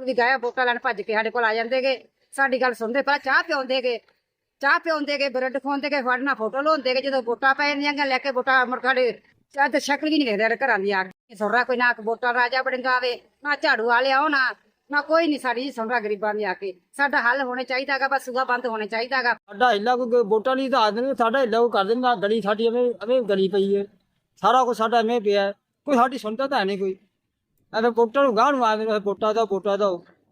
ਕੋਲ ਵੀ ਗਏ ਵੋਟਾਂ ਲੈਣ ਭੱਜ ਕੇ ਸਾਡੇ ਕੋਲ ਆ ਜਾਂਦੇਗੇ। ਸਾਡੀ ਗੱਲ ਸੁਣਦੇ ਪਹਿਲਾਂ ਚਾਹ ਪਿਆਉਂਦੇਗੇ ਚਾਹ ਪਿਆਉਂਦੇਗੇ ਬ੍ਰੈਡ ਖਵਾਉਂਦੇਗੇ, ਫੜਨਾ ਫੋਟੋ ਲਾਉਂਦੇਗੇ ਜਦੋਂ ਵੋਟਾਂ ਪੈ ਜਾਂਦੀਆਂ ਲੈ ਕੇ ਵੋਟਾਂ ਮੁੜ ਸਾਡੇ ਚਾਹ ਤੇ ਸ਼ਕਲ ਵੀ ਨਹੀਂ ਵੇਖਦੇ ਘਰਾਂ ਦੀ ਆ ਕੇ ਸੁਣਰਾ ਕੋਈ ਨਾ ਵੋਟਾਂ ਰਾਜਾ ਬੜਿੰਗਾ ਆਵੇ ਨਾ ਝਾੜੂ ਵਾਲੇ ਆਉਣਾ ਨਾ ਕੋਈ ਨਹੀਂ ਸਾਡੀ ਸੁਣਰਾ ਗਰੀਬਾਂ ਦੀ ਆ ਕੇ। ਸਾਡਾ ਹੱਲ ਹੋਣੇ ਚਾਹੀਦਾਗਾ ਬਸ ਸੂਗਾ ਬੰਦ ਹੋਣੇ ਚਾਹੀਦਾਗਾ ਸਾਡਾ ਹਿੱਲਾ ਕੋਈ ਵੋਟਾਂ ਨਹੀਂ ਤਾਂ ਆਦਮੀ ਸਾਡਾ ਹਿੱਲਾ ਕੋਈ ਕਰ ਦਿੰਦਾ, ਗਲੀ ਸਾਡੀ ਐਵੇਂ ਐਵੇਂ ਗਲੀ ਪਈ ਹੈ ਸਾਰਾ ਕੁਝ ਸਾਡਾ ਐਵੇਂ ਪਿਆ। ਕੋਈ ਸਾਡੀ ਸੁਣਦਾ ਤਾਂ ਹੈ ਨਹੀਂ ਕੋਈ। ਐਵੇਂ ਵੋਟਾਂ ਨੂੰ ਗਾਹ ਨੂੰ ਆਵੇ ਵੋਟਾਂ ਦਾ ਵੋਟਾਂ ਦਾ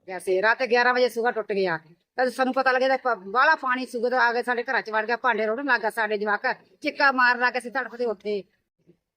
ਵੈਸੇ ਰਾਤ 11 ਵਜੇ ਸੂਗਾ ਟੁੱਟ ਗਿਆ। ਤਦ ਸਾਨੂੰ ਪਤਾ ਲੱਗਿਆ ਤਾਂ ਬਾਲਾ ਪਾਣੀ ਸੂਗਾ ਤੋਂ ਆ ਕੇ ਸਾਡੇ ਘਰਾਂ ਚ ਵੜ ਗਿਆ, ਭਾਂਡੇ ਰੋੜਨ ਲੱਗਾ ਸਾਡੇ ਜਵਾਕ। ਚਿੱਕਾ ਮਾਰ ਲਾ ਕੇ ਅਸੀਂ ਤੜਫਦੇ ਉੱਥੇ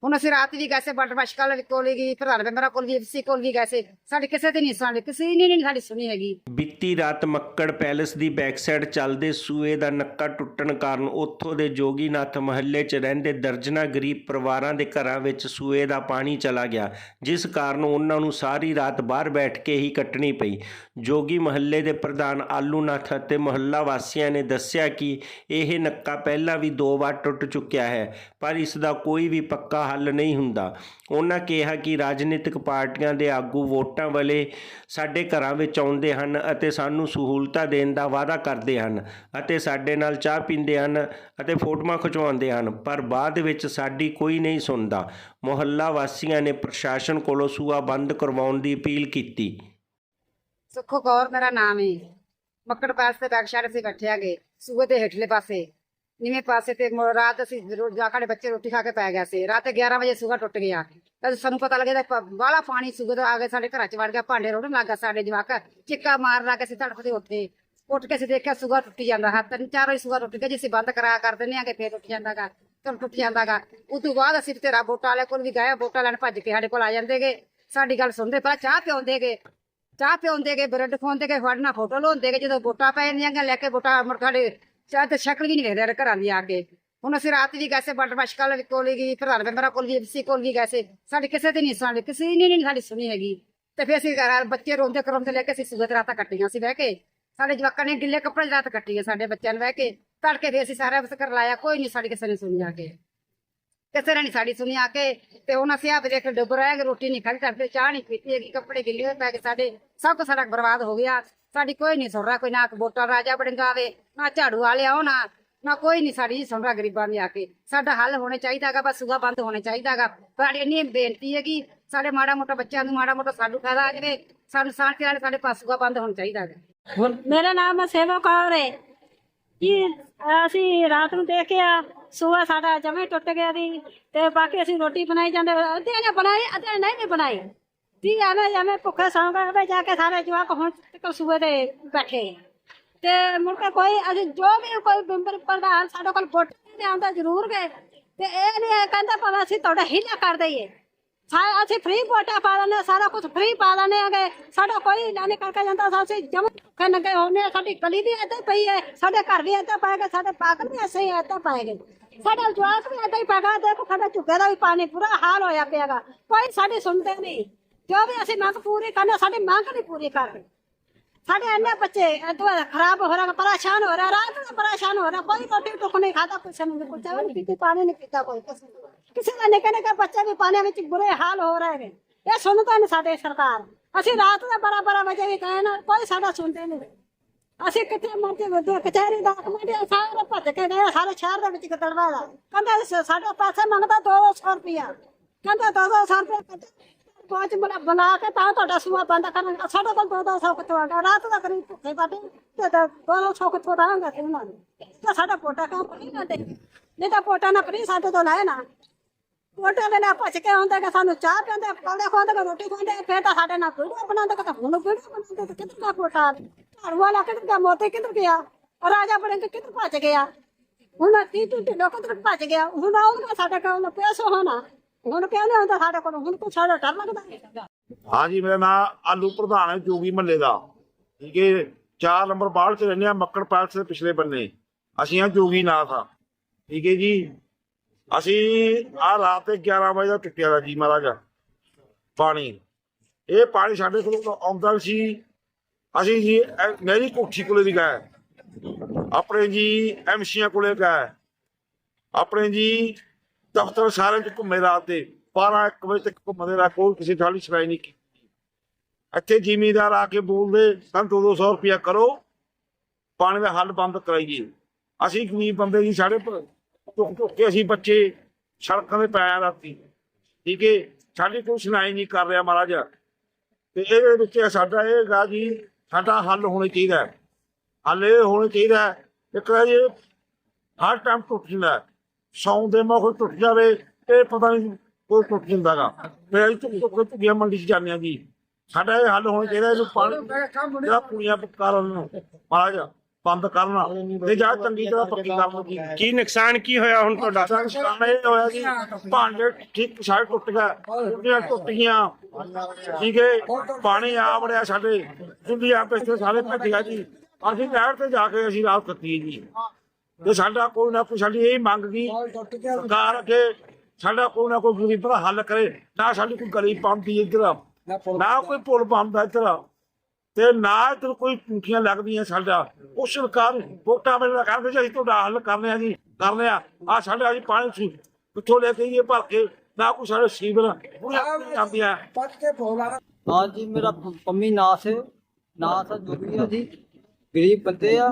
ਹੁਣ ਅਸੀਂ ਰਾਤ ਵੀ ਗਏ ਸੀ ਬਟਰ ਮਸ਼ਕਲ ਕੋਲ ਵੀ ਪ੍ਰਧਾਨ ਮੈਂਬਰਾਂ ਕੋਲ ਵੀ ਐਫਸੀ ਕੋਲ ਵੀ ਗਏ ਸੀ। ਸਾਡੀ ਕਿਸੇ ਤੇ ਨਹੀਂ ਸੁਣੀ ਕਿਸੇ ਨੇ ਨਹੀਂ ਸਾਡੀ ਸੁਣੀ ਹੈਗੀ। ਬੀਤੀ ਰਾਤ ਮੱਕੜ ਪੈਲੇਸ ਦੀ ਬੈਕ ਚੱਲਦੇ ਸੂਏ ਦਾ ਨੱਕਾ ਟੁੱਟਣ ਕਾਰਨ ਉੱਥੋਂ ਦੇ ਜੋਗੀਨਾਥ ਮਹੱਲੇ 'ਚ ਰਹਿੰਦੇ ਦਰਜਨਾ ਗਰੀਬ ਪਰਿਵਾਰਾਂ ਦੇ ਘਰਾਂ ਵਿੱਚ ਸੂਏ ਦਾ ਪਾਣੀ ਚਲਾ ਗਿਆ, ਜਿਸ ਕਾਰਨ ਉਹਨਾਂ ਨੂੰ ਸਾਰੀ ਰਾਤ ਬਾਹਰ ਬੈਠ ਕੇ ਹੀ ਕੱਟਣੀ ਪਈ। ਜੋਗੀ ਮਹੱਲੇ ਦੇ ਪ੍ਰਧਾਨ ਆਲੂਨਾਥ ਅਤੇ ਮੁਹੱਲਾ ਵਾਸੀਆਂ ਨੇ ਦੱਸਿਆ ਕਿ ਇਹ ਨੱਕਾ ਪਹਿਲਾਂ ਵੀ ਦੋ ਵਾਰ ਟੁੱਟ ਚੁੱਕਿਆ ਹੈ, ਪਰ ਇਸ ਦਾ ਕੋਈ ਵੀ ਪੱਕਾ ਹੱਲ ਨਹੀਂ ਹੁੰਦਾ। ਉਹਨਾਂ ਕਿਹਾ ਕਿ ਰਾਜਨੀਤਿਕ ਪਾਰਟੀਆਂ ਦੇ ਆਗੂ ਵੋਟਾਂ ਵੇਲੇ ਸਾਡੇ ਘਰਾਂ ਵਿੱਚ ਆਉਂਦੇ ਹਨ ਅਤੇ ਸਾਨੂੰ ਸਹੂਲਤਾਂ ਦੇਣ ਦਾ ਵਾਅਦਾ ਕਰਦੇ ਹਨ ਅਤੇ ਸਾਡੇ ਨਾਲ ਚਾਹ ਪੀਂਦੇ ਹਨ ਅਤੇ ਫੋਟੋਆਂ ਖਿਚਵਾਉਂਦੇ ਹਨ, ਪਰ ਬਾਅਦ ਵਿੱਚ ਸਾਡੀ ਕੋਈ ਨਹੀਂ ਸੁਣਦਾ। ਮੁਹੱਲਾ ਵਾਸੀਆਂ ਨੇ ਪ੍ਰਸ਼ਾਸਨ ਕੋਲੋਂ ਸੂਆ ਬੰਦ ਕਰਵਾਉਣ ਦੀ ਅਪੀਲ ਕੀਤੀ। ਸੁੱਖੋ ਕੌਰ, ਮੇਰਾ ਨਾਮ ਹੈ ਮੱਕੜ ਪਾਸ ਤੇ ਬੈਕਸ਼ਾਰ ਅਸੀਂ ਬੈਠੇ ਆਗੇ ਸੂਏ ਦੇ ਹੇਠਲੇ ਪਾਸੇ। ਨੀਵੇਂ ਪਾਸੇ ਤੇ ਮੁੜ ਰਾਤ ਅਸੀਂ ਰੋ- ਜਵਾਕਾਂ ਦੇ ਬੱਚੇ ਰੋਟੀ ਖਾ ਕੇ ਪੈ ਗਿਆ ਸੀ। ਰਾਤ 11 ਵਜੇ ਸੂਗਾ ਟੁੱਟ ਗਿਆ ਤਦ ਸਾਨੂੰ ਪਤਾ ਲੱਗਿਆ ਤਾਂ ਬਾਲਾ ਪਾਣੀ ਸੂਗੇ ਤੋਂ ਆ ਕੇ ਸਾਡੇ ਘਰਾਂ ਚ ਵੜ ਗਿਆ, ਭਾਂਡੇ ਰੋੜਨ ਲੱਗਾ ਸਾਡੇ ਜਵਾਕ। ਚਿੱਕਾ ਮਾਰ ਲੱਗ ਕੇ ਅਸੀਂ ਤੜਫਦੇ ਉੱਥੇ ਉੱਠ ਕੇ ਅਸੀਂ ਦੇਖਿਆ ਸੂਗਾ ਟੁੱਟੀ ਜਾਂਦਾ ਹੈ। ਤਿੰਨ ਚਾਰ ਵਾਰੀ ਸੂਗਾ ਟੁੱਟ ਗਿਆ, ਜੇ ਅਸੀਂ ਬੰਦ ਕਰਾ ਕਰ ਦਿੰਦੇ ਆਂਗੇ ਫੇਰ ਟੁੱਟ ਜਾਂਦਾਗਾ ਤਾਂ ਟੁੱਟ ਜਾਂਦਾਗਾ। ਉਸ ਤੋਂ ਬਾਅਦ ਅਸੀਂ ਤੇਰਾ ਵੋਟਾਂ ਵਾਲੇ ਕੋਲ ਵੀ ਗਏ ਵੋਟਾਂ ਲੈਣ ਭੱਜ ਕੇ ਸਾਡੇ ਕੋਲ ਆ ਜਾਂਦੇਗੇ ਸਾਡੀ ਗੱਲ ਸੁਣਦੇ, ਪਹਿਲਾਂ ਚਾਹ ਪਿਆਉਂਦੇਗੇ ਚਾਹ ਪਿਆਉਂਦੇ ਪਿਆਉਂਦੇਗੇ ਬ੍ਰੈਡ ਖਵਾਉਂਦੇ ਗਏ ਸਾਡੇ ਨਾਲ ਫੋਟੋ ਲਾਉਂਦੇ ਲਾਉਂਦੇਗੇ ਜਦੋਂ ਵੋਟਾਂ ਪੈ ਜਾਂਦੀਆਂ ਲੈ ਕੇ ਵੋਟਾਂ ਮੁੜ ਸਾਡੇ ਚਾਹ ਤੇ ਸ਼ਕਲ ਵੀ ਨਹੀਂ ਵੇਖਦੇ ਘਰਾਂ ਦੀ ਆ ਕੇ। ਹੁਣ ਅਸੀਂ ਰਾਤ ਵੀ ਗਏ ਸੀ ਬਟ ਮਸ਼ਕਲ ਕੋਲ ਵੀ ਗਈ ਪ੍ਰਧਾਨ ਮੈਂਬਰਾਂ ਕੋਲ ਵੀ ਐਫਸੀ ਕੋਲ ਵੀ ਗਏ ਸੀ ਸਾਡੀ ਕਿਸੇ ਤੇ ਨਹੀਂ ਸੁਣੀ ਕਿਸੇ ਨੇ ਨਹੀਂ ਸਾਡੀ ਸੁਣੀ ਹੈਗੀ। ਤੇ ਫਿਰ ਅਸੀਂ ਘਰ ਬੱਚੇ ਰੋਂਦੇ ਕਰਾਉਂਦੇ ਲੈ ਕੇ ਅਸੀਂ ਸੁਗਤ ਰਾਤਾਂ ਕੱਟੀਆਂ ਸੀ ਬਹਿ ਕੇ। ਸਾਡੇ ਜਵਾਕਾਂ ਨੇ ਗਿੱਲੇ ਕੱਪੜੇ 'ਚ ਰਾਤ ਕੱਟੀ ਸਾਡੇ ਬੱਚਿਆਂ ਨੇ ਬਹਿ ਕੇ। ਤੜਕੇ ਫਿਰ ਅਸੀਂ ਸਾਰਾ ਬਸ ਕਰ ਲਾਇਆ, ਕੋਈ ਨਹੀਂ ਸਾਡੀ ਕਿਸੇ ਨੇ ਸੁਣੀ ਆ ਕੇ। ਕਿਸੇ ਨੇ ਨਹੀਂ ਸਾਡੀ ਸੁਣੀ ਆ ਕੇ ਤੇ ਹੁਣ ਅਸੀਂ ਆਪ ਦੇਖ ਡੁੱਬ ਰਹੇ ਕਿ ਰੋਟੀ ਨਹੀਂ ਖਾਧੀ ਤੇ ਚਾਹ ਨਹੀਂ ਪੀਤੀ ਹੈਗੀ ਕੱਪੜੇ ਗਿੱਲੇ ਹੋਏ ਪੈ ਕੇ ਸਾਡੇ ਸਭ ਕੁਝ ਸਾਡਾ ਬਰਬਾਦ ਹੋ ਗਿਆ। ਸਾਡੀ ਕੋਈ ਨਹੀਂ ਸੁਣ ਰਿਹਾ ਕੋਈ ਨਾ ਵੋਟਾਂ ਰਾਜਾ ਬੜਿੰਗਾ ਆਵੇ ਨਾ ਝਾੜੂ ਵਾਲੇ ਆਉ ਨਾ ਨਾ ਕੋਈ ਨਹੀਂ ਸਾਡੀ ਸੁਣ ਰਿਹਾ ਗਰੀਬਾਂ ਦੀ ਆ ਕੇ। ਸਾਡਾ ਹੱਲ ਹੋਣੇ ਚਾਹੀਦਾਗਾ ਬਸ ਸੂਗਾ ਬੰਦ ਹੋਣੇ ਚਾਹੀਦਾਗਾ ਸਾਡੀ ਇੰਨੀ ਬੇਨਤੀ ਹੈ ਕਿ ਸਾਡੇ ਮਾੜਾ ਮੋਟਾ ਬੱਚਿਆਂ ਨੂੰ ਮਾੜਾ ਮੋਟਾ ਸਾਨੂੰ ਫਾਇਦਾ ਆ ਜਾਵੇ ਸਾਨੂੰ ਸ਼ਾਂਤੀ ਨਾਲ ਸਾਡੇ ਪਾਸ ਸੂਗਾ ਬੰਦ ਹੋਣਾ ਚਾਹੀਦਾਗਾ ਮੇਰਾ ਨਾਮ ਸੇਵਾ ਕੌਰ ਹੈ। ਜੀ ਅਸੀਂ ਰਾਤ ਨੂੰ ਦੇਖਿਆ, ਸੂਆ ਸਾਡਾ ਜਮੇ ਟੁੱਟ ਗਿਆ ਦੀ ਤੇ ਬਾਕੀ ਅਸੀਂ ਰੋਟੀ ਬਣਾਈ ਜਾਂਦੇ ਅੱਧੇ ਨੇ ਬਣਾਈ ਅੱਧੇ ਨਹੀਂ ਵੀ ਬਣਾਈ ਠੀਕ ਹੈ ਨਾ ਜਮੇ ਭੁੱਖੇ ਸੌਂ ਗਏ ਜਾ ਕੇ ਸਾਰੇ ਜਵਾਕ ਹੁਣ ਤੱਕ ਸੂਏ ਤੇ ਬੈਠੇ ਤੇ ਮੁੜ ਕੇ ਕੋਈ, ਅਸੀਂ ਜੋ ਵੀ ਕੋਈ ਮੈਂਬਰ ਪ੍ਰਧਾਨ ਸਾਡੇ ਕੋਲ ਵੋਟ ਤੇ ਆਉਂਦਾ ਜ਼ਰੂਰ ਗਏ। ਤੇ ਇਹ ਨਹੀਂ ਕਹਿੰਦਾ ਪਰ ਅਸੀਂ ਤੁਹਾਡਾ ਹੀਲਾ ਕਰ ਦਈਏ। ਸਾ- ਅਸੀਂ ਫ੍ਰੀ ਕੋਟਾ ਪਾ ਦਿੰਦੇ ਸਾਰਾ ਕੁਝ ਫ੍ਰੀ ਪਾ ਦਿੰਦੇ ਆਗੇ ਸਾਡਾ ਕੋਈ ਨਾ ਕਰਕੇ ਜਾਂਦਾ ਸਾ ਜਮ ਖਨ ਗਏ ਹੋਨੇ ਸਾਡੀ ਗਲੀ ਵੀ ਏਦਾਂ ਹੀ ਪਈ ਹੈ, ਸਾਡੇ ਘਰ ਵੀ ਏਦਾਂ ਪੈ ਗਏ, ਸਾਡੇ ਪਾਗਲ ਵੀ ਐਸੇ ਹੀ ਏਦਾਂ ਪੈ ਸਾਡਾ ਜਵਾਕ ਵੀ ਏਦਾਂ ਹੀ ਪੈ ਦੇਖੋ ਸਾਡਾ ਝੁੱਗੇ ਦਾ ਵੀ ਪਾਣੀ ਪੂਰਾ ਹਾਲ ਹੋਇਆ ਪਿਆਗਾ ਕੋਈ ਸਾਡੀ ਸੁਣਦੇ ਨਹੀਂ। ਜੋ ਵੀ ਅਸੀਂ ਮੰਗ ਪੂਰੀ ਕਰਨਾ, ਸਾਡੀ ਮੰਗ ਨਹੀਂ ਪੂਰੀ ਕਰਦੇ ਸਾਡੇ ਇੰਨੇ ਬੱਚੇ ਏਦਾਂ ਖਰਾਬ ਹੋ ਰਹੇ ਪਰੇਸ਼ਾਨ ਹੋ ਰਹੇ ਰਾਤ ਨੂੰ ਪਰੇਸ਼ਾਨ ਹੋ ਰਹੇ ਕੋਈ ਰੋਟੀ ਟੁੱਕ ਨਹੀਂ ਖਾਦਾ ਕੁਛ ਨਹੀਂ ਕੁਛ ਨਹੀਂ ਪੀਤੀ ਪਾਣੀ ਨਹੀਂ ਪੀਤਾ ਕੋਈ, ਕਿਸੇ ਕਿਸੇ ਦਾ ਨਿੱਕੇ ਨਿੱਕੇ ਬੱਚੇ ਵੀ ਪਾਣੀ ਵਿੱਚ ਬੁਰੇ ਹਾਲ ਹੋ ਰਹੇ ਨੇ। ਇਹ ਸੁਣਦਾ ਨਹੀਂ ਸਾਡੇ ਸਰਕਾਰ। ਅਸੀਂ ਰਾਤ ਦੇ ਬਾਰਾਂ ਬਾਰਾਂ ਵਜੇ ਵੀ ਕਹੇ ਨਾ ਕੋਈ ਸਾਡਾ ਸੁਣਦੇ ਨਹੀਂ ਅਸੀਂ ਕਿੱਥੇ ਮਰਦੇ ਵੱਡੇ ਕਚਹਿਰੀ ਦਾ ਕਮੇਟੀ ਸਾਰੇ ਭੱਜ ਕੇ ਗਏ, ਸਾਰੇ ਸ਼ਹਿਰ ਦੇ ਵਿੱਚ ਕਤਲਵਾ ਦਾ ਕਹਿੰਦਾ ਸ- ਪੈਸੇ ਮੰਗਦਾ 200 ਰੁਪਇਆ। ਕਹਿੰਦਾ 200 ਰੁਪਇਆ ਪਾँच ਬੁਲਾ ਬੁਲਾ ਕੇ ਤਾਂ ਤੁਹਾਡਾ ਸੂਆ ਬੰਦ ਕਰਨ ਸਾਡੇ ਕੋਲ ਦੋ ਦੋ ਸੌ ਕਿੱਥੋਂ ਆਗਾ ਰਾਤ ਦਾ ਕਰੀ ਭੁੱਖੇ ਬਾਟੇ ਤੇ ਤਾਂ ਦੋ ਦੋ ਸੌ ਕਿੱਥੋਂ ਦਾਂਗਾ ਤੇ ਉਹਨਾਂ ਨੂੰ? ਤੇ ਸਾਡਾ ਪੋਟਾ ਕੰਮ ਨਹੀਂ ਨਾ ਦੇ? ਨਹੀਂ ਤਾਂ ਪੋਟਾ ਨਾ ਫਰੀ ਸਾਡੇ ਤੋਂ ਲੈ ਨਾ। ਪੋਟਾ ਦੇ ਨਾਲ ਭੱਜ ਕੇ ਆਉਂਦਾ ਕਿ ਸਾਨੂੰ ਚਾਹ ਪਿਆਉਂਦੇ, ਪਕੌੜੇ ਖਵਾਉਂਦੇ ਕਿ ਰੋਟੀ ਖਵਾਉਂਦੇ ਫੇਰ ਤਾਂ ਸਾਡੇ ਨਾਲ ਵੀਡੀਓ ਬਣਾਉਂਦੇ ਕਿ ਤਾਂ ਹੁਣ ਵੀਡੀਓ ਬਣਾਉਂਦੇ ਤੇ ਕਿੱਧਰ ਗਿਆ ਪੋਟਾ ਘਰ ਵਾਲਾ ਕਿੱਧਰ ਗਿਆ ਮੋਤੇ ਕਿੱਧਰ ਗਿਆ? ਰਾਜਾ ਬਣੇ ਕਿੱਧਰ ਭੱਜ ਗਿਆ? ਹੁਣ ਤੀ ਤੀ ਲੋਕ ਕਿੱਧਰ ਭੱਜ ਗਿਆ। ਹੁਣ ਆਉਂਦਾ ਸਾਡੇ ਕੋਲ ਪੈਸੋ ਹੋਣਾ। ਹੁਣ ਕਿਉਂ ਨਹੀਂ ਸਾਡੇ ਕੋਲ ਹੁਣ ਕੋਈ ਸਾਡਾ ਡਰ ਲੱਗਦਾ ਹਾਂਜੀ ਮੇਰਾ ਨਾਮ ਆਲੂ ਪ੍ਰਧਾਨ ਹੈ, ਜੋਗੀ ਮੱਲੇ ਦਾ। ਠੀਕ ਹੈ 4 ਨੰਬਰ ਬਾੜ ਚ ਰਹਿੰਦੇ ਆ ਮੱਕੜ ਪੈਲਸ ਦੇ ਪਿਛਲੇ ਬੰਨੇ। ਅਸੀਂ ਆ ਜੋਗੀ ਨਾਥ ਆ ਠੀਕ ਹੈ ਜੀ ਅਸੀਂ ਆ ਰਾਤ ਦੇ 11 ਵਜੇ ਦਾ ਟੁੱਟਿਆ ਦਾ ਜੀ ਮਹਾਰਾਜ। ਪਾਣੀ। ਇਹ ਪਾਣੀ ਸਾਡੇ ਕੋਲ ਆਉਂਦਾ ਸੀ। ਅਸੀਂ ਜੀ, ਇਹ ਮੇਰੀ ਕੋਠੀ ਕੋਲੇ ਵੀ ਗਏ। ਆਪਣੇ ਜੀ ਐਮਸੀਆਂ ਕੋਲੇ ਗਏ। ਆਪਣੇ ਜੀ ਦਫ਼ਤਰ ਸਾਰੇ ਚ ਘੁੰਮੇ ਰਾਤ ਦੇ। 12 1 ਵਜੇ ਤੱਕ ਘੁੰਮਦੇ ਰਹੇ, ਕੋਈ ਕਿਸੇ ਥਾਲੀ ਸਫ਼ਾਈ ਨਹੀਂ ਕੀਤੀ। ਇੱਥੇ ਜ਼ਿਮੀਦਾਰ ਆ ਕੇ ਬੋਲਦੇ, ਸਾਨੂੰ 200 ਰੁਪਇਆ ਕਰੋ। ਪਾਣੀ ਦਾ ਹੱਲ ਬੰਦ ਕਰਾਈਏ। ਅਸੀਂ ਗਰੀਬ ਬੰਦੇ ਜੀ, ਸਾਡੇ ਟੁੱਕ ਟੁੱਕ ਕੇ ਅਸੀਂ ਬੱਚੇ ਸੜਕਾਂ ਤੇ ਪੈ ਰਾਤੀ ਠੀਕ ਹੈ ਸਾਡੀ ਕੋਈ ਸੁਣਾਈ ਨਹੀਂ ਕਰ ਰਿਹਾ ਮਹਾਰਾਜ। ਤੇ ਇਹਦੇ ਵਿੱਚ ਸਾਡਾ ਇਹ ਗਾ ਜੀ ਸਾਡਾ ਹੱਲ ਹੋਣਾ ਚਾਹੀਦਾ। ਹੱਲ ਇਹ ਹੋਣਾ ਚਾਹੀਦਾ ਇੱਕ ਜੀ ਹਰ ਟਾਈਮ ਟੁੱਟ ਜਾਂਦਾ। ਸੌਂ ਦੇ ਮੌਕੇ ਟੁੱਟ ਜਾਵੇ ਇਹ ਪਤਾ ਨਹੀਂ ਕੋਈ ਟੁੱਟ ਜਾਂਦਾਗਾ ਫਿਰ ਅਸੀਂ ਟੁੱਕ ਟੁੱਕ ਕੇ ਧੁੱਗੀਆਂ ਮੰਡੀ ਚ ਜਾਂਦੇ ਹਾਂ ਜੀ। ਸਾਡਾ ਇਹ ਹੱਲ ਹੋਣਾ ਚਾਹੀਦਾ ਇਹਨੂੰ ਪਾਣੀ ਜਿਹੜਾ ਕੁੜੀਆਂ ਕਰਨ ਨੂੰ। ਮਹਾਰਾਜ ਬੰਦ ਕਰਨਾ। ਤੇ ਜਾਂ ਚੰਗੀ ਤਰ੍ਹਾਂ ਪੱਕੀ ਕਰਨ ਜੀ ਕੀ ਨੁਕਸਾਨ ਕੀ ਹੋਇਆ ਹੁਣ ਤੁਹਾਡਾ? ਨੁਕਸਾਨ ਇਹ ਹੋਇਆ ਜੀ ਭਾਂਡੇ ਠੀਕ ਸਾਰੇ ਟੁੱਟ ਗਏ। ਕੁੜੀਆਂ ਟੁੱਟ ਗਈਆਂ ਠੀਕ ਹੈ ਪਾਣੀ ਆ ਵੜਿਆ ਸਾਡੇ। ਚੁੰਡੀਆਂ ਪਿੱਛੇ ਸਾਰੇ ਭੱਜ ਗਿਆ ਜੀ। ਅਸੀਂ ਨਹਿਰ ਤੇ ਜਾ ਕੇ ਅਸੀਂ ਰਾਤ ਕੱਟੀ ਜੀ। ਤੇ ਸਾਡਾ ਕੋਈ ਨਾ ਕੋਈ ਸਾਡੀ ਇਹ ਮੰਗ ਗਈ ਸਰਕਾਰ ਅੱਗੇ ਸਾਡਾ ਕੋਈ ਨਾ ਕੋਈ ਗਰੀਬ ਦਾ ਹੱਲ ਕਰੇ। ਨਾ ਸਾਡੀ ਕੋਈ ਗਲੀ ਪੰਦੀ ਇੱਧਰ। ਨਾ ਕੋਈ ਪੁਲ ਬਣਦਾ ਇੱਧਰ। ਤੇ ਨਾ ਇੱਧਰ ਕੋਈ ਟੂਟੀਆਂ ਲੱਗਦੀਆਂ ਸਾਡਾ। ਉਹ ਸਰਕਾਰ ਵੋਟਾਂ ਵੇਲੇ ਕਰਦੇ ਜੀ ਅਸੀਂ ਤੁਹਾਡਾ ਹੱਲ ਕਰਨੇ ਆ ਜੀ ਕਰਨੇ ਆ ਆ ਸਾਡਾ ਜੀ ਪਾਣੀ ਸੀ। ਕਿੱਥੋਂ ਲੈ ਕੇ ਇਹ ਭਰ ਕੇ? ਨਾ ਕੋਈ ਸਾਡੇ ਸੀਵਰ ਹਾਂ ਜੀ ਮੇਰਾ ਪੰਮੀ ਹੈ। ਨਾਥ ਜੁਗੀ ਆ ਜੀ। ਗਰੀਬ ਬੰਦੇ ਆ।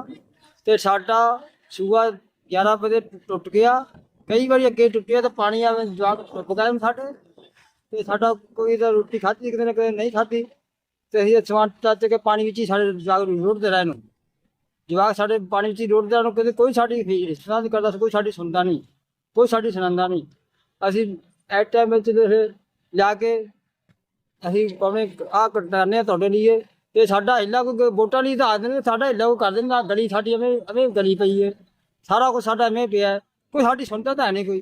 ਤੇ ਸਾਡਾ ਸੂਆ 11 ਵਜੇ ਟੁੱਟ ਗਿਆ। ਕਈ ਵਾਰੀ ਅੱਗੇ ਟੁੱਟਿਆ ਤਾਂ ਪਾਣੀ ਆਵੇ ਜਵਾਕ ਟੁੱਟ ਗਏ ਸਾਡੇ। ਤੇ ਸਾਡਾ ਕੋਈ ਤਾਂ ਰੋਟੀ ਖਾਧੀ ਕਿਤੇ ਨਾ ਕਿਤੇ ਨਹੀਂ ਖਾਧੀ। ਤੇ ਅਸੀਂ ਸਮਾਨ ਚੱਚ ਕੇ ਪਾਣੀ ਵਿੱਚ ਹੀ ਸਾਡੇ ਜਵਾਕ ਨੂੰ ਰੁੜਦੇ ਰਹੇ ਨੂੰ। ਜਵਾਕ ਸਾਡੇ ਪਾਣੀ ਵਿੱਚ ਹੀ ਰੁੜਦੇ ਰਹਿਣ ਨੂੰ ਕਿਤੇ ਕੋਈ ਸਾਡੀ ਰਿਸ਼ਤਾ ਨਹੀਂ ਕਰਦਾ ਕੋਈ ਸਾਡੀ ਸੁਣਦਾ ਨਹੀਂ, ਕੋਈ ਸਾਡੀ ਸੁਣਾਉਂਦਾ ਨਹੀਂ। ਅਸੀਂ ਐਟ ਟਾਈਮ ਵਿੱਚ ਲਿਆ ਕੇ ਅਸੀਂ ਭਾਵੇਂ ਆ ਕਟਾਨੇ ਆ ਤੁਹਾਡੇ ਲਈ ਇਹ ਸਾਡਾ ਹਿੱਲਾ ਕੋਈ ਵੋਟਾਂ ਲਈ ਤਾਂ ਆ ਦੇਣਗੇ ਸਾਡਾ ਹਿੱਲਾ ਕੋਈ ਕਰ ਦੇਣਗੇ ਗਲੀ ਸਾਡੀ ਐਵੇਂ ਐਵੇਂ ਗਲੀ ਪਈ ਹੈ। ਸਾਰਾ ਕੁਝ ਸਾਡਾ ਐਵੇਂ ਪਿਆ ਕੋਈ ਸਾਡੀ ਸੁਣਦਾ ਤਾਂ ਹੈ ਨਹੀਂ ਕੋਈ।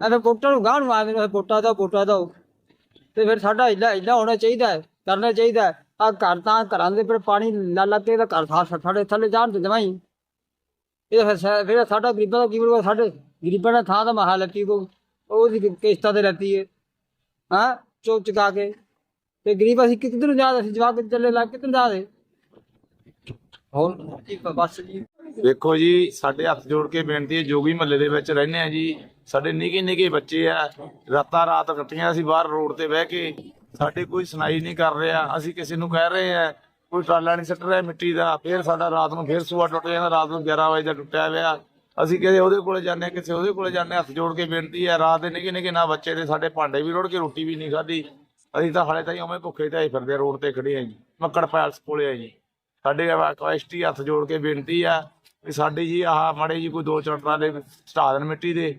ਐਵੇਂ ਵੋਟਾਂ ਨੂੰ ਗਾਹ ਨੂੰ ਆ ਦੇਣਗੇ ਵੋਟਾਂ ਦਾ ਵੋਟਾਂ ਦਾ। ਤੇ ਫਿਰ ਸਾਡਾ ਹਿੱਲਾ ਹਿੱਲਾ ਹੋਣਾ ਚਾਹੀਦਾ ਹੈ। ਕਰਨਾ ਚਾਹੀਦਾ ਹੈ। ਆ ਘਰ ਤਾਂ ਘਰਾਂ ਦੇ ਫਿਰ ਪਾਣੀ ਲਾ ਲਾ ਕੇ ਤਾਂ ਘਰ ਸਾ ਸਾਡੇ ਥੱਲੇ ਜਾਣ ਤੇ ਜਮਾਈ ਇਹ ਫਿਰ ਸਾ- ਫਿਰ ਸਾਡਾ ਗਰੀਬਾਂ ਦਾ ਕੀ ਬਣੂਗਾ? ਸਾਡੇ ਗਰੀਬਾਂ ਦਾ ਥਾਂ ਤਾਂ ਮਹਾ ਲੱਤੀ ਕੋ ਉਹਦੀ ਕਿਸ਼ਤਾਂ ਤੇ ਲੈਤੀ ਹੈ। ਹਾਂ? ਚੋ ਚੁਕਾ ਕੇ। ਤੇ ਗਰੀਬ ਅਸੀਂ ਕਿੱਧਰ ਨੂੰ ਜਾਦੇ ਅਸੀਂ ਜਵਾਬ ਚੱਲੇ ਲੱਗ ਕਿੱਧਰ ਜਾਦੇ ਹੋਰ? ਕੀ ਬਸ ਜੀ। ਦੇਖੋ ਜੀ, ਸਾਡੇ ਹੱਥ ਜੋੜ ਕੇ ਬੇਨਤੀ ਹੈ, ਜੋਗੀ ਮਹੱਲੇ ਦੇ ਵਿੱਚ ਰਹਿੰਦੇ ਆ ਜੀ। ਸਾਡੇ ਨਿੱਕੇ ਨਿੱਕੇ ਬੱਚੇ ਆ। ਰਾਤਾਂ ਰਾਤ ਕੱਟੀਆਂ ਅਸੀਂ ਬਾਹਰ ਰੋਡ ਤੇ ਬਹਿ ਕੇ। ਸਾਡੇ ਕੋਈ ਸੁਣਾਈ ਨਹੀਂ ਕਰ ਰਿਹਾ, ਅਸੀਂ ਕਿਸੇ ਨੂੰ ਕਹਿ ਰਹੇ ਆ ਕੋਈ ਟਰਾਲਾ ਨਹੀਂ ਸੱਟ ਰਿਹਾ ਮਿੱਟੀ ਦਾ, ਫੇਰ ਸਾਡਾ ਰਾਤ ਨੂੰ ਫੇਰ ਸੂਆ ਟੁੱਟ ਜਾਂਦਾ, ਰਾਤ ਨੂੰ 11 ਵਜੇ ਦਾ ਟੁੱਟਿਆ ਹੋਇਆ। ਅਸੀਂ ਕਦੇ ਉਹਦੇ ਕੋਲੇ ਜਾਂਦੇ ਹਾਂ, ਕਿਸੇ ਉਹਦੇ ਕੋਲੇ ਜਾਂਦੇ ਹਾਂ, ਹੱਥ ਜੋੜ ਕੇ ਬੇਨਤੀ ਹੈ, ਰਾਤ ਦੇ ਨਿੱਕੇ ਨਿੱਕੇ ਨਾ ਬੱਚੇ ਦੇ ਸਾਡੇ ਭਾਂਡੇ ਵੀ ਰੋੜ ਕੇ ਰੋਟੀ ਵੀ ਨਹੀਂ ਖਾਧੀ। ਅਸੀਂ ਤਾਂ ਹਾਲੇ ਤਾਈਂ ਉਵੇਂ ਭੁੱਖੇ ਢਾਈ ਫਿਰਦੇ ਰੋਡ ਤੇ ਖੜੇ ਆ ਜੀ, ਮੱਕੜ ਪੈਲਸ ਕੋਲੇ ਆ ਜੀ। ਸਾਡੇ ਰਿਕੁਐਸਟ ਹੱਥ ਜੋੜ ਕੇ ਬੇਨਤੀ ਆ ਵੀ ਸਾਡੀ ਜੀ ਆਹ ਮਾੜੇ ਜੀ ਕੋਈ ਦੋ ਚਾਰ ਟਰਾਲੇ ਸਟਾ ਦੇਣ ਮਿੱਟੀ ਦੇ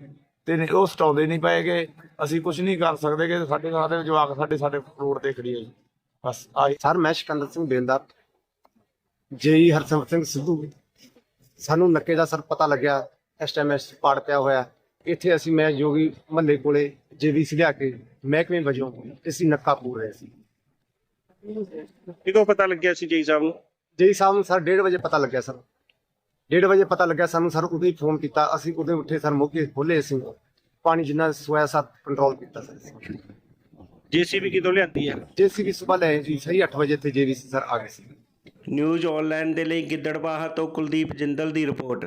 ਤੇ ਨਹੀਂ- ਉਹ ਸਟਾਉਂਦੇ ਨਹੀਂ ਪਏਗੇ ਅਸੀਂ ਕੁਝ ਨਹੀਂ ਕਰ ਸਕਦੇ ਕਿ ਸਾਡੇ ਸਾਡੇ ਜਵਾਕ ਸਾਡੇ ਸਾਡੇ ਰੋਡ ਤੇ ਖੜੀ ਹੈ ਜੀ ਬਸ ਆਹੀ। ਸਰ ਮੈਂ ਸਿਕੰਦਰ ਸਿੰਘ ਬੇਲਦਾਰ ਜੇਈ ਹਰਸਿਮਰਤ ਸਿੰਘ ਸਿੱਧੂ। ਸਾਨੂੰ ਨੱਕੇ ਦਾ ਸਰ ਪਤਾ ਲੱਗਿਆ ਇਸ ਟਾਈਮ ਇਸ ਪਾੜ ਪਿਆ ਹੋਇਆ। ਇੱਥੇ ਅਸੀਂ ਮੈਂ ਜੋਗੀ ਮਹੱਲੇ ਕੋਲੇ ਜੇਵੀਸੀ ਲਿਆ ਕੇ ਮਹਿਕਮੇ ਵਜੋਂ ਅਸੀਂ ਨੱਕਾ ਪੂਰ ਰਹੇ ਸੀ। ਕਿਦੋਂ ਪਤਾ ਲੱਗਿਆ ਸੀ ਜੀ ਸਾਹਿਬ ਨੂੰ? ਜੇਈ ਸਾਹਿਬ ਨੂੰ ਸਰ 1:30 ਵਜੇ ਪਤਾ ਲੱਗਿਆ ਸਰ। 1:30 ਵਜੇ ਪਤਾ ਲੱਗਿਆ ਸਾਨੂੰ ਸਰ ਉਦੋਂ ਹੀ ਫੋਨ ਕੀਤਾ। ਅਸੀਂ ਉਦੋਂ ਉੱਠੇ ਸਰ ਮੋਗੇ ਖੋਲੇ ਅਸੀਂ। ਪਾਣੀ ਜਿੰਨਾ ਸੋਇਆ ਸਰ ਕੰਟਰੋਲ ਕੀਤਾ ਸਰ ਜੀਸੀਬੀ ਕਿਦੋਂ ਲਿਆਂਦੀ ਹੈ ਜੇਸੀਬੀ ਸਵੇਰ ਲੈ ਜੀ ਸਹੀ 8 ਵਜੇ ਤੇ ਜੇਵੀਸੀ ਸਰ ਆ ਗਏ ਸੀ। ਨਿਊਜ਼ ਆਨਲਾਈਨ ਦੇ ਲਈ ਗਿੱਦੜਬਾਹਾ ਤੋਂ ਕੁਲਦੀਪ ਜਿੰਦਲ ਦੀ ਰਿਪੋਰਟ।